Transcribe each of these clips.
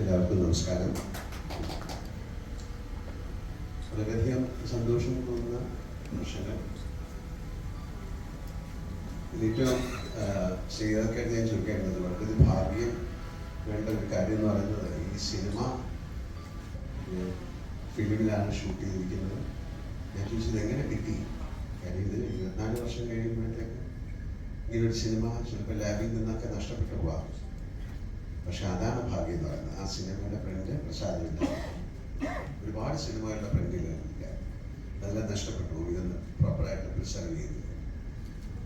എല്ലാവർക്കും നമസ്കാരം. വളരെയധികം സന്തോഷം തോന്നുന്ന നിമിഷങ്ങൾ. ഏറ്റവും ശ്രീതാക്കായിട്ട് ഞാൻ ചോദിക്കേണ്ടത് വളരെ ഭാഗ്യം വേണ്ട ഒരു കാര്യം എന്ന് പറയുന്നത് ഈ സിനിമ ഫിലിമിലാണ് ഷൂട്ട് ചെയ്തിരിക്കുന്നത്. ഞാൻ ചോദിച്ചത് എങ്ങനെ കിട്ടി? കാര്യം ഇത് ഇരുപത്തിനാല് വർഷം കഴിയുമ്പോഴത്തേക്ക് ഇങ്ങനെ ഒരു സിനിമ ചിലപ്പോൾ ലാബിൽ നിന്നൊക്കെ നഷ്ടപ്പെട്ടു പോവാം പക്ഷെ അതാണ് ഭാഗ്യം എന്ന് പറയുന്നത്. ആ സിനിമയുടെ പ്രിന്റ് പ്രസാദമില്ല ഒരുപാട് സിനിമകളുടെ പ്രിന്റുകളില്ല അതെല്ലാം നഷ്ടപ്പെട്ടു. ഇതൊന്ന് പ്രോപ്പറായിട്ട് പ്രിസർവ് ചെയ്തില്ല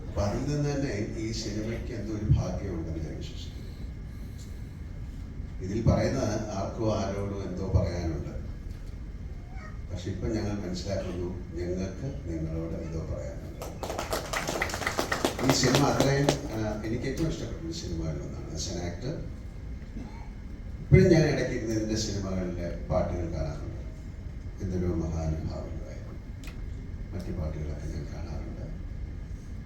അപ്പൊ അതിൽ നിന്ന് തന്നെ ഈ സിനിമയ്ക്ക് എന്തോ ഒരു ഭാഗ്യമുണ്ടെന്ന് ഞാൻ വിശ്വസിക്കുന്നു. ഇതിൽ പറയുന്നത് ആർക്കോ ആരോടോ എന്തോ പറയാനുണ്ട്. പക്ഷെ ഇപ്പൊ ഞങ്ങൾ മനസ്സിലാക്കുന്നു ഞങ്ങൾക്ക് നിങ്ങളോട് എന്തോ പറയാനുണ്ട്. ഈ സിനിമ അത്രയും എനിക്ക് ഏറ്റവും ഇഷ്ടപ്പെട്ട സിനിമകളിൽ ഒന്നാണ് ആസ് ആൻ ആക്ടർ ഇപ്പോഴും ഞാൻ ഇടയ്ക്ക് ഇരുന്ന് ഇതിന്റെ സിനിമകളിലെ പാട്ടുകൾ കാണാറുണ്ട്. എന്തൊരു മഹാനുഭാവങ്ങളായിരുന്നു മറ്റു പാട്ടുകളൊക്കെ ഞാൻ കാണാറുണ്ട്.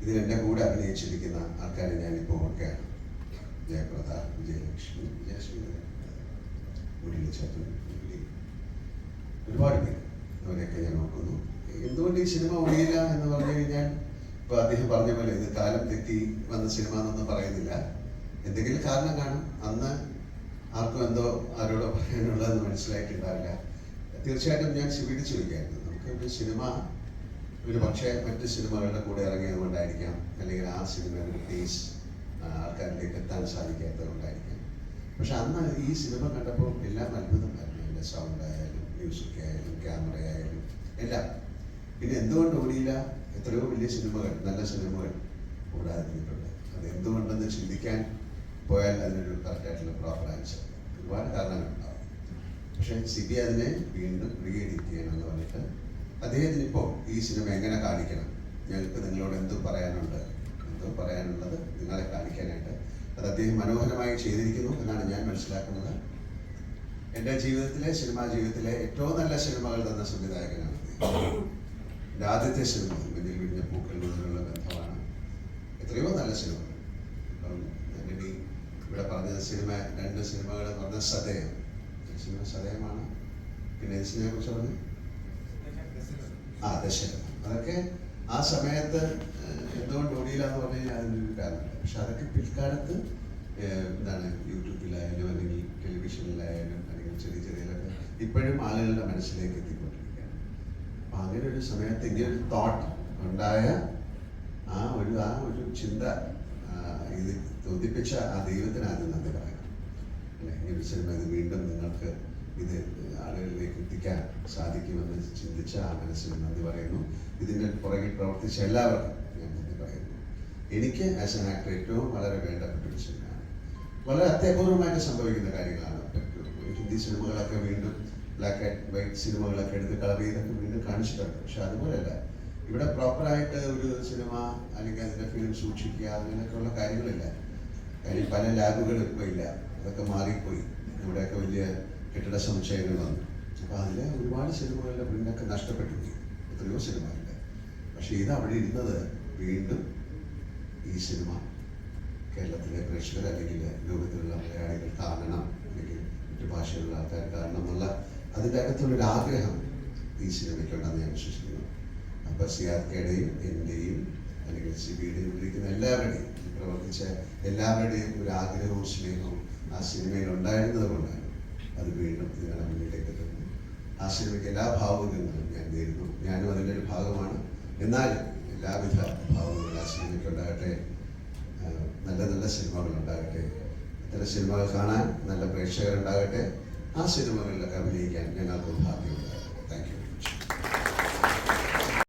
ഇതിൽ എന്റെ കൂടെ അഭിനയിച്ചിരിക്കുന്ന ആൾക്കാരെ ഞാനിപ്പോൾ ഓർക്കുകയാണ്. ജയപ്രതാപ് വിജയലക്ഷ്മി വിജയലക്ഷ്മി മുരളി ചത്തു മുരളി. ഒരുപാട് പേര് അവരെയൊക്കെ ഞാൻ ഓർക്കുന്നു. എന്തുകൊണ്ട് ഈ സിനിമ ഒഴിയില്ല എന്ന് പറഞ്ഞു കഴിഞ്ഞാൽ ഇപ്പോൾ അദ്ദേഹം പറഞ്ഞ പോലെ ഇത് കാലം തെറ്റി വന്ന സിനിമ എന്നൊന്നും പറയുന്നില്ല. എന്തെങ്കിലും കാരണം കാണും. അന്ന് ആർക്കും എന്തോ ആരോടോ പറയാനുള്ളതെന്ന് മനസ്സിലായിട്ടുണ്ടാവില്ല. തീർച്ചയായിട്ടും ഞാൻ ചിവിടി ചോദിക്കായിരുന്നു. നമുക്ക് ഒരു സിനിമ ഒരു പക്ഷേ മറ്റ് സിനിമകളുടെ കൂടെ ഇറങ്ങിയത് കൊണ്ടായിരിക്കാം അല്ലെങ്കിൽ ആ സിനിമയുടെ ടേസ് ആൾക്കാരിലേക്ക് എത്താൻ സാധിക്കാത്തത് കൊണ്ടായിരിക്കാം പക്ഷെ അന്ന് ഈ സിനിമ കണ്ടപ്പോൾ എല്ലാം അത്ഭുതമായിരുന്നു എന്റെ സൗണ്ട് ആയാലും മ്യൂസിക് ആയാലും ക്യാമറ ആയാലും എല്ലാം. പിന്നെ എന്തുകൊണ്ട് ഓടിയില്ല? എത്രയോ വലിയ സിനിമകൾ നല്ല സിനിമകൾ ഓടാതിരുന്നിട്ടുണ്ട് അത് എന്തുകൊണ്ടെന്ന് ചിന്തിക്കാൻ പോയാൽ അതിനൊരു കറക്റ്റായിട്ടുള്ള പ്രോപ്പർ ആൻസർ ഒരുപാട് കാരണങ്ങളുണ്ടാവും. പക്ഷേ സിബി അതിനെ വീണ്ടും റീഎഡിറ്റ് ചെയ്യണമെന്ന് പറഞ്ഞിട്ട് അദ്ദേഹത്തിന് ഇപ്പോൾ ഈ സിനിമ എങ്ങനെ കാണിക്കണം? ഞങ്ങൾക്ക് നിങ്ങളോട് എന്ത് പറയാനുണ്ട്? എന്തോ പറയാനുള്ളത് നിങ്ങളെ കാണിക്കാനായിട്ട്. അത് അദ്ദേഹം മനോഹരമായി ചെയ്തിരിക്കുന്നു എന്നാണ് ഞാൻ മനസ്സിലാക്കുന്നത്. എന്റെ ജീവിതത്തിലെ സിനിമാ ജീവിതത്തിലെ ഏറ്റവും നല്ല സിനിമകൾ തന്ന സംവിധായകനാണ്. എന്റെ ആദ്യത്തെ സിനിമ മഞ്ഞിൽ വിരിഞ്ഞ പൂക്കൾ മുതലുള്ള ബന്ധമാണ്. എത്രയോ നല്ല സിനിമകൾ ഇപ്പം ഞാനിനി ഇവിടെ പറഞ്ഞ സിനിമ രണ്ട് സിനിമകൾ എന്ന് പറഞ്ഞ സദയം. സിനിമ സദയമാണ്. പിന്നെ ഏത് സിനിമയെ കുറിച്ച് പറഞ്ഞു? ആ ദശരഥം അതൊക്കെ ആ സമയത്ത് എന്തുകൊണ്ട് ഓടിയില്ല എന്ന് പറഞ്ഞു കഴിഞ്ഞാൽ അതിനൊരു കാരണമില്ല പക്ഷെ അതൊക്കെ പിൽക്കാലത്ത് എന്താണ് യൂട്യൂബിലായാലും അല്ലെങ്കിൽ ടെലിവിഷനിലായാലും അല്ലെങ്കിൽ ചെറിയ ചെറിയതൊക്കെ ഇപ്പോഴും ആളുകളുടെ മനസ്സിലേക്ക് എത്തിക്കൊണ്ടിരിക്കുകയാണ്. അപ്പം അങ്ങനെ ഒരു സമയത്ത് ഇങ്ങനെ ഒരു തോട്ട് ഉണ്ടായ ആ ഒരു ആ ഒരു ചിന്ത ഇത് തോന്നിപ്പിച്ച ആ ദൈവത്തിന് ആദ്യം നന്ദി പറയാം. അല്ലെ? ഈ ഒരു സിനിമ ഇത് വീണ്ടും നിങ്ങൾക്ക് ഇത് ആളുകളിലേക്ക് എത്തിക്കാൻ സാധിക്കുമെന്ന് ചിന്തിച്ച ആ മനസ്സിന് നന്ദി പറയുന്നു. ഇതിന്റെ പുറകിൽ പ്രവർത്തിച്ച എല്ലാവർക്കും ഞാൻ നന്ദി പറയുന്നു. എനിക്ക് ആസ് എൻ ആക്ടർ ഏറ്റവും വളരെ വേണ്ടപ്പെട്ട ഒരു സിനിമയാണ്. വളരെ അത്യപൂർവമായിട്ട് സംഭവിക്കുന്ന കാര്യങ്ങളാണ് ഹിന്ദി സിനിമകളൊക്കെ വീണ്ടും ബ്ലാക്ക് ആൻഡ് വൈറ്റ് സിനിമകളൊക്കെ എടുത്ത് കളർ ചെയ്തൊക്കെ വീണ്ടും കാണിച്ചിട്ടുണ്ട്. പക്ഷെ അതുപോലെയല്ല ഇവിടെ പ്രോപ്പറായിട്ട് ഒരു സിനിമ അല്ലെങ്കിൽ അതിന്റെ ഫിലിം സൂക്ഷിക്കുക അങ്ങനെയൊക്കെയുള്ള കാര്യങ്ങളില്ല. കാര്യം പല ലാബുകളും ഇപ്പോൾ ഇല്ല. അതൊക്കെ മാറിപ്പോയി. ഇവിടെയൊക്കെ വലിയ കെട്ടിട സമുച്ചയങ്ങൾ വന്നു. അപ്പോൾ അതിൽ ഒരുപാട് സിനിമകളുടെ പ്രിന്റൊക്കെ നഷ്ടപ്പെട്ടു എത്രയോ സിനിമകളുണ്ട് പക്ഷേ ഇത് അവിടെ ഇരുന്നത് വീണ്ടും ഈ സിനിമ കേരളത്തിലെ പ്രേക്ഷകർ അല്ലെങ്കിൽ ലോകത്തിലുള്ള മലയാളികൾ കാണണം. അല്ലെങ്കിൽ മറ്റു ഭാഷയിലുള്ള ആൾക്കാർ കാണണം എന്നുള്ള അതിന്റെ അകത്തുള്ളൊരു ആഗ്രഹം ഈ സിനിമയ്ക്കുണ്ടെന്ന് ഞാൻ വിശ്വസിക്കുന്നു. അപ്പോൾ കെയുടെയും എന്റെയും അല്ലെങ്കിൽ സിബിയുടെയും വിളിക്കുന്ന എല്ലാവരുടെയും പ്രവർത്തിച്ച എല്ലാവരുടെയും ഒരു ആഗ്രഹവും സ്നേഹവും ആ സിനിമയിൽ ഉണ്ടായിരുന്നത് കൊണ്ടാണ് അത് വീണ്ടും നിങ്ങളുടെ മുന്നിലേക്ക് എത്തുന്നത്. ആ സിനിമയ്ക്ക് എല്ലാ ഭാവുകങ്ങളും ഞാൻ നേരുന്നു. ഞാനും അതിന്റെ ഒരു ഭാഗമാണ്. എന്നാലും എല്ലാവിധ ഭാവങ്ങളും ആ സിനിമയ്ക്ക് ഉണ്ടാകട്ടെ നല്ല നല്ല സിനിമകൾ ഉണ്ടാകട്ടെ ഇത്തരം സിനിമകൾ കാണാൻ നല്ല പ്രേക്ഷകരുണ്ടാകട്ടെ ആ സിനിമകളിലൊക്കെ അഭിനയിക്കാൻ ഞങ്ങൾക്ക് യു